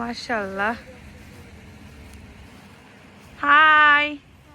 মাশাল্লাহ হাই।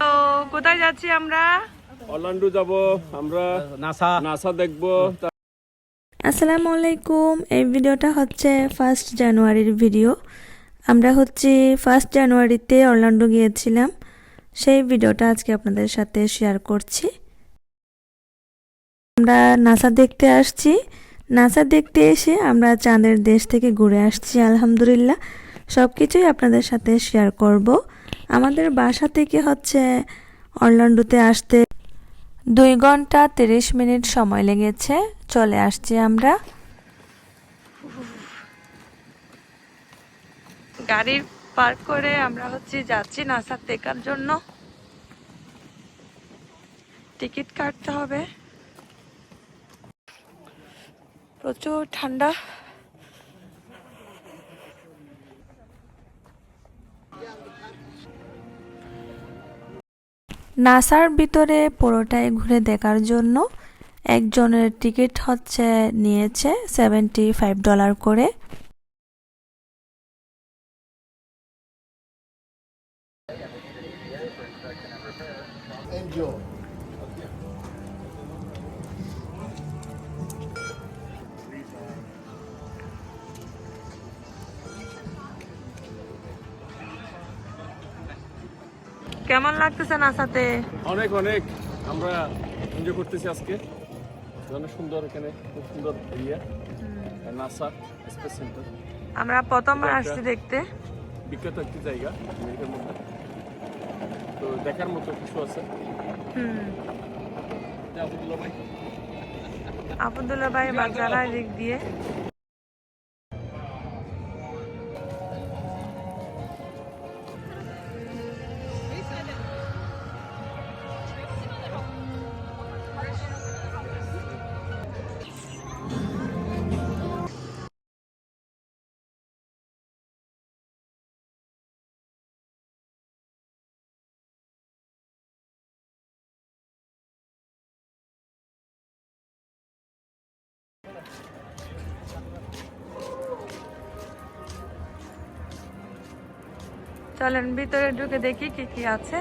তো কোথায় যাচ্ছি আমরা? অরল্যান্ডো যাব আমরা নাসা। নাসা দেখব। আসসালামু আলাইকুম এই ভিডিওটা হচ্ছে ফার্স্ট জানুয়ারির ভিডিও আমরা হচ্ছে ফার্স্ট জানুয়ারিতে অরল্যান্ডো গিয়েছিলাম। সেই ভিডিওটা আজকে আপনাদের সাথে শেয়ার করছি। আমরা নাসা দেখতে আসছি। নাসা দেখতে এসে আমরা চাঁদের দেশ থেকে ঘুরে আসছি, আলহামদুলিল্লাহ। সব কিছুই আপনাদের সাথে শেয়ার করব। আমাদের বাসা থেকে হচ্ছে অরল্যান্ডোতে আসতে দুই ঘণ্টা তিরিশ মিনিট সময় লেগেছে। চলে আসছি আমরা। গাড়ি পার্ক করে আমরা হচ্ছে যাচ্ছি নাসার দেখার জন্য। টিকিট কাটতে হবে। প্রচুর ঠান্ডা। নাসার ভিতরে পুরোটাই ঘুরে দেখার জন্য একজনের টিকিট হচ্ছে, নিয়েছে সেভেন্টি ফাইভ ডলার করে। কেমন লাগতেছে নাসাতে অনেক অনেক। আমরা এনজয় করতেছি আজকে। অনেক সুন্দর এখানে খুব সুন্দর এরিয়া নাসা স্পেস সেন্টার। আমরা প্রথমবার আসছি দেখতে। বিখ্যাত একটি জায়গা আমেরিকার মধ্যে। তো দেখার মতো কিছু আছে। আবদুল্লাহ ভাই। আবদুল্লাহ ভাই বাজারা দিক দিয়ে। চলেন ভিতরে ঢুকে দেখি কি কি আছে।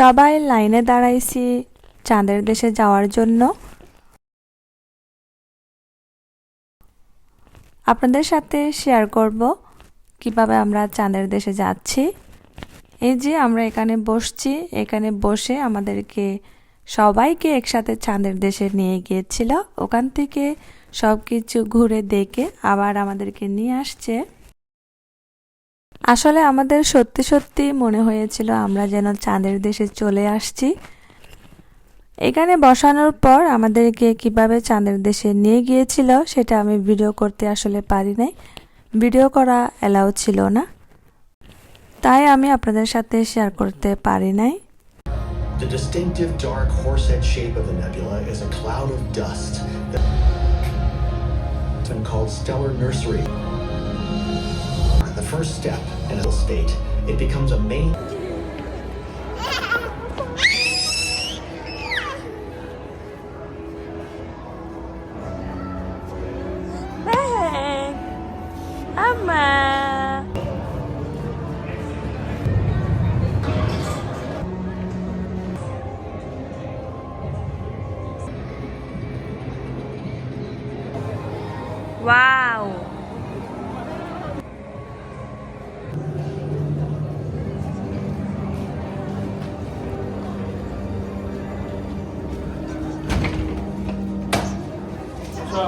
সবাই লাইনে দাঁড়াইছি চাঁদের দেশে যাওয়ার জন্য। আপনাদের সাথে শেয়ার করব কীভাবে আমরা চাঁদের দেশে যাচ্ছি। এই যে আমরা এখানে বসছি, এখানে বসে আমাদেরকে সবাইকে একসাথে চাঁদের দেশে নিয়ে গিয়েছিল। ওখান থেকে সব কিছু ঘুরে দেখে আবার আমাদেরকে নিয়ে আসছে। আসলে আমাদের সত্যি সত্যি মনে হয়েছিল আমরা যেন চাঁদের দেশে চলে আসছি। এখানে বসানোর পর আমাদেরকে কীভাবে চাঁদের দেশে নিয়ে গিয়েছিল সেটা আমি ভিডিও করতে আসলে পারি নাই। ভিডিও করা অ্যালাউ ছিল না। তাই আমি আপনাদের সাথে শেয়ার করতে পারি নাই। The distinctive dark horsehead shape of the nebula is a cloud of dust called stellar nursery. First step in a state, it becomes a main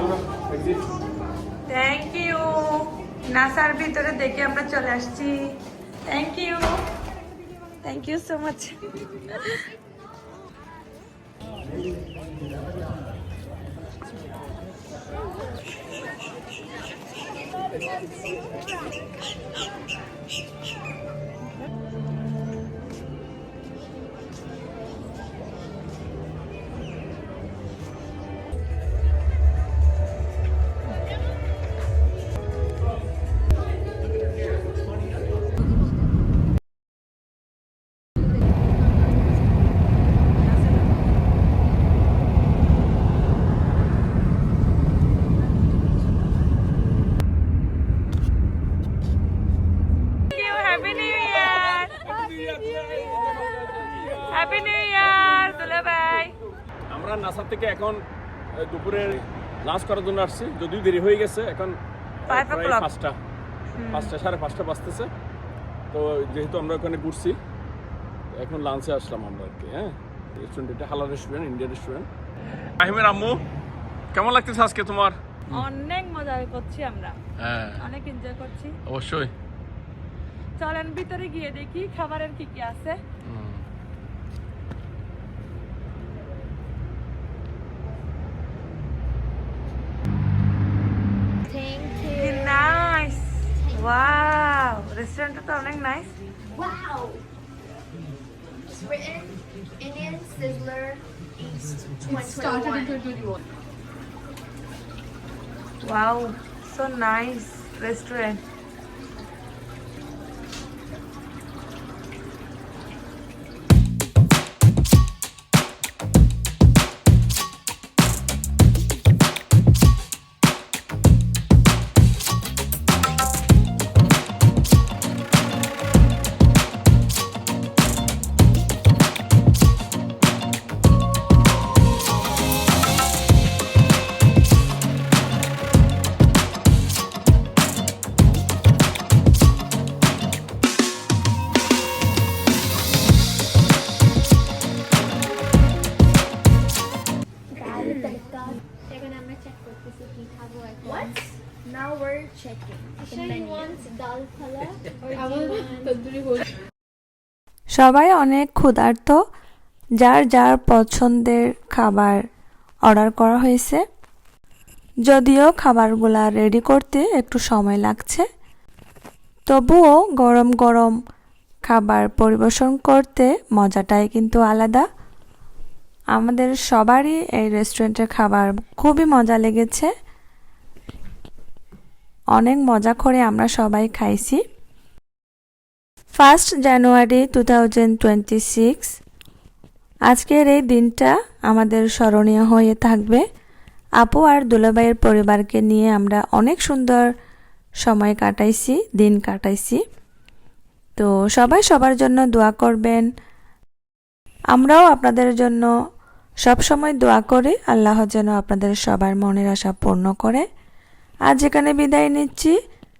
আমরা exit. থ্যাংক ইউ নাসার ভিতরে দেখে আমরা চলে আসছি। Thank you thank you so much Thank আমরা NASA থেকে এখন দুপুরে লাঞ্চ করার জন্য আসছি। যদিও দেরি হয়ে গেছে এখন প্রায় পাঁচটা পাঁচটা সাড়ে পাঁচটা বাজতেছে। তো যেহেতু আমরা ওখানে ঘুরছি এখন লাঞ্চে আসলাম আমরা আর কি হ্যাঁ? রেস্টুরেন্ট এটা হালাল রেস্টুরেন্ট ইন্ডিয়ান রেস্টুরেন্ট আহিমের আম্মু কেমন লাগতেছে আজকে তোমার? অনেক মজা করছি আমরা। হ্যাঁ। অনেক এনজয় করছি। অবশ্যই। চলেন ভিতরে গিয়ে দেখি খাবারের কি কি আছে। Sounding nice? Wow! It's written Indian Sizzler East 2021. Wow, so nice restaurant. সবাই অনেক ক্ষুধার্ত। যার যার পছন্দের খাবার অর্ডার করা হয়েছে। যদিও খাবারগুলা রেডি করতে একটু সময় লাগছে। তবুও গরম গরম খাবার পরিবেশন করতে মজাটাই কিন্তু আলাদা। আমাদের সবারই এই রেস্টুরেন্টের খাবার খুবই মজা লেগেছে। অনেক মজা করে আমরা সবাই খাইছি। First January two thousand twenty six. আজকের এই দিনটা আমাদের স্মরণীয় হয়ে থাকবে। আপু আর দুলাভাইয়ের পরিবারকে নিয়ে আমরা অনেক সুন্দর সময় কাটাইছি, দিন কাটাইছি। তো সবাই সবার জন্য দোয়া করবেন। আমরাও আপনাদের জন্য সব সময় দোয়া করি। আল্লাহ যেন আপনাদের সবার মনের আশা পূর্ণ করে। আজ এখানে বিদায় নিচ্ছি।